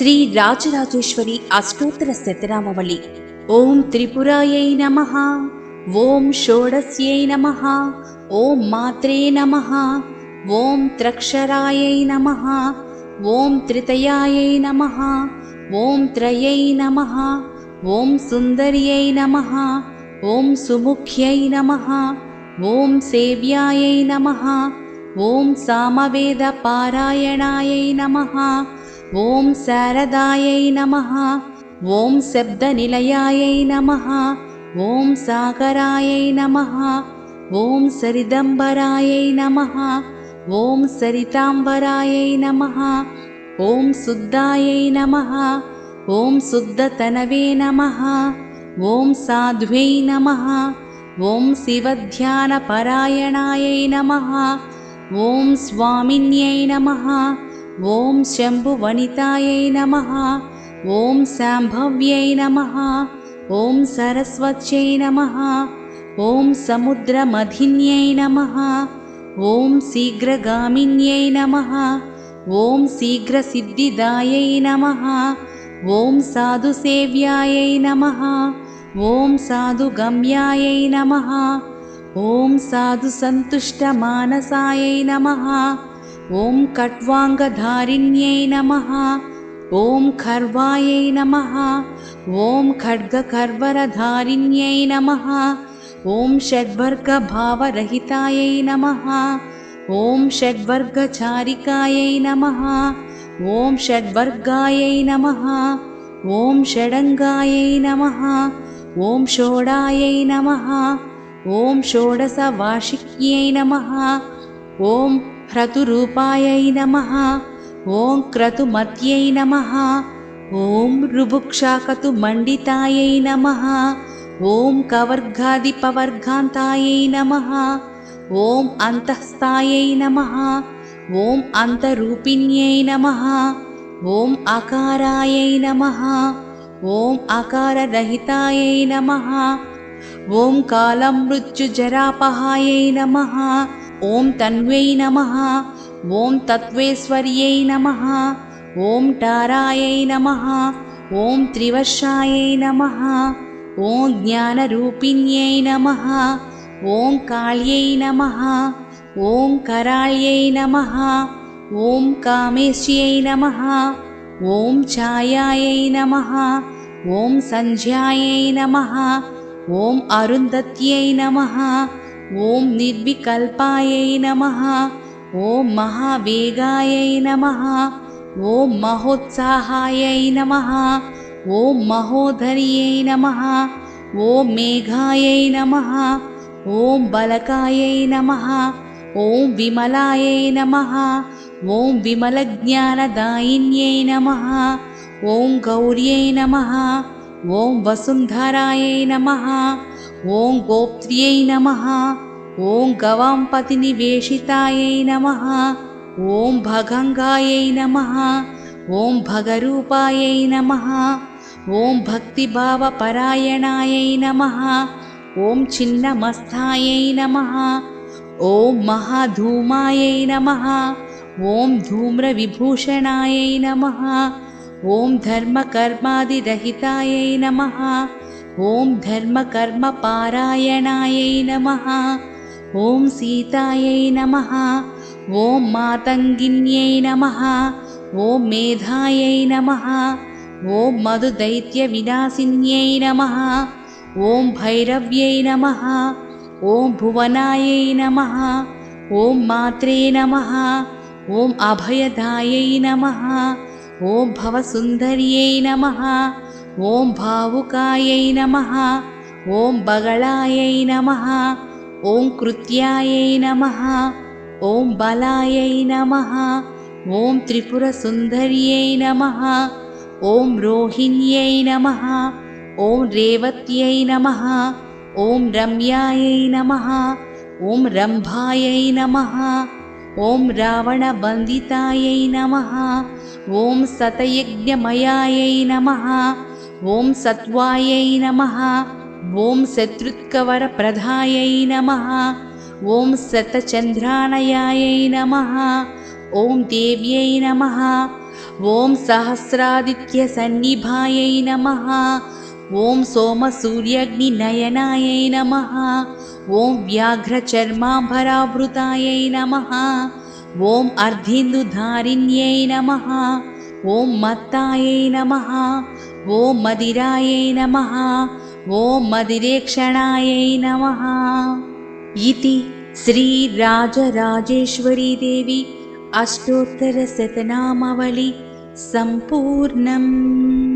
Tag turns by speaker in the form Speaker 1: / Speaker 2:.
Speaker 1: శ్రీ రాజరాజేశ్వరి అష్టోత్తర శతనామవళి ఓం త్రిపురాయై నమ. ఓం షోడస్యై నమ. ఓం మాత్రే నమ. ఓం త్రక్షరాయై నమ. ఓం త్రితయాయై నమ. ఓం త్రయై నమ. ఓం సుందర్యై నమ. ఓం సుముఖ్యై నమ. ఓం సేవ్యాయై నమ. ఓం సామవేద సామవేదపారాయణాయై నమ. ॐ शारदायै नमः। ॐ शब्दनिलयायै नमः। ॐ सागरायै नमः। ॐ सरिदम्बरायै नमः। ॐ सरिताम्बरायै नमः। ॐ शुद्धायै नमः। ॐ शुद्धतनवे नमः। ॐ साध्वै नमः। ॐ शिवध्यानपरायणायै नमः। ॐ स्वामिन्यै नमः। ॐ शम्भुवनितायै नमः। ॐ साम्भव्यै नमः। ॐ सरस्वत्यै नमः। ॐ समुद्रमधिन्यै नमः। ॐ शीघ्रगामिन्यै नमः। ॐ शीघ्रसिद्धिदायै नमः। ॐ साधुसेव्यायै नमः। ॐ साधुगम्यायै नमः। ॐ साधुसन्तुष्टमानसायै नमः। ॐ खट्वाङ्गधारिण्यै नमः। ॐ खर्वायै नमः। ॐ खड्गखर्वरधारिण्यै नमः। ॐ षड्वर्गभावरहितायै नमः। ॐ षड्वर्गचारिकायै नमः। ॐ षड्वर्गायै नमः। ॐ षडङ्गायै नमः। ॐ षोडायै नमः। ॐ षोडसवार्षिक्यै नमः। ॐ क्रतुरूपाय नमः। ॐ क्रतुमत्यै नमः। ॐ रुभुक्षा नमः। ॐ कवर्गादिपवर्गान्तायै नमः। ॐ अन्तःस्थायै नमः। ॐ अन्तरूपिण्यै नमः। ॐ अकारायै नमः। ॐ अकाररहितायै नमः। ॐ कालमृत्युजरापहाय नमः। ॐ तन्वै नमः ॐ तत्त्वेश्वर्यै नमः ॐ टारायै नमः ॐ त्रिवर्षायै नमः ॐ ज्ञानरूपिण्यै नमः ॐ काळ्यै नमः ॐ कराळ्यै नमः ॐ कामेश्यै नमः ॐ छायायै नमः ॐ सन्ध्यायै नमः ॐ अरुन्धत्यै नमः ॐ निर्विकल्पायै नमः ॐ महावेगायै नमः ॐ महोत्साहायै नमः ॐ महोधर्ये नमः ॐ मेघायै नमः ॐ बलकायै नमः ॐ विमलायै नमः ॐ विमलज्ञानदायिन्यै नमः ॐ गौर्यै नमः ॐ वसुन्धरायै नमः ॐ गोप्त्र्यै नमः ॐ गवाम्पतिनिवेशितायै नमः ॐ भगङ्गायै नमः ॐ भगरूपायै नमः ॐ भक्तिभावपरायणायै नमः ॐ छिन्नमस्थायै नमः ॐ महाधूमायै नमः ॐ धूम्रविभूषणायै नमः ॐ धर्मकर्मादिरहितायै नमः ॐ धर्मकर्मपारायणायै नमः। ॐ सीतायै नमः। ॐ मातङ्गिन्यै नमः। ॐ मेधायै नमः। ॐ मधुदैत्यविनाशिन्यै नमः। ॐ भैरव्यै नमः। ॐ भुवनायै नमः। ॐ मात्रे नमः। ॐ अभयदायै नमः। ॐ भवसुन्दर्यै नमः। ॐ भावुकायै नमः ॐ बगलायै नमः ॐ कृत्यायै नमः ॐ बलायै नमः ॐ त्रिपुरसुन्दर्यै नमः ॐ रोहिण्यै नमः ॐ रेवत्यै नमः ॐ रम्यायै नमः ॐ रम्भायै नमः ॐ रावणबन्दितायै नमः ॐ सतयज्ञमयायै नमः ॐ सत्त्वायै नमः। ॐ शत्रुत्कवरप्रधायै नमः। ॐ शतचन्द्राणयायै नमः। ॐ देव्यै नमः। ॐ सहस्रादित्यसन्निभायै नमः। ॐ सोमसूर्यग्निनयनायै नमः। ॐ व्याघ्रचर्माभरावृतायै नमः। ॐ अर्धिन्दुधारिण्यै नमः। ॐ मत्तायै नमः। ॐ मदिरायै नमः ॐ मदिरेक्षणायै नमः। इति श्रीराजराजेश्वरीदेवी अष्टोत्तरशतनामावली सम्पूर्णम्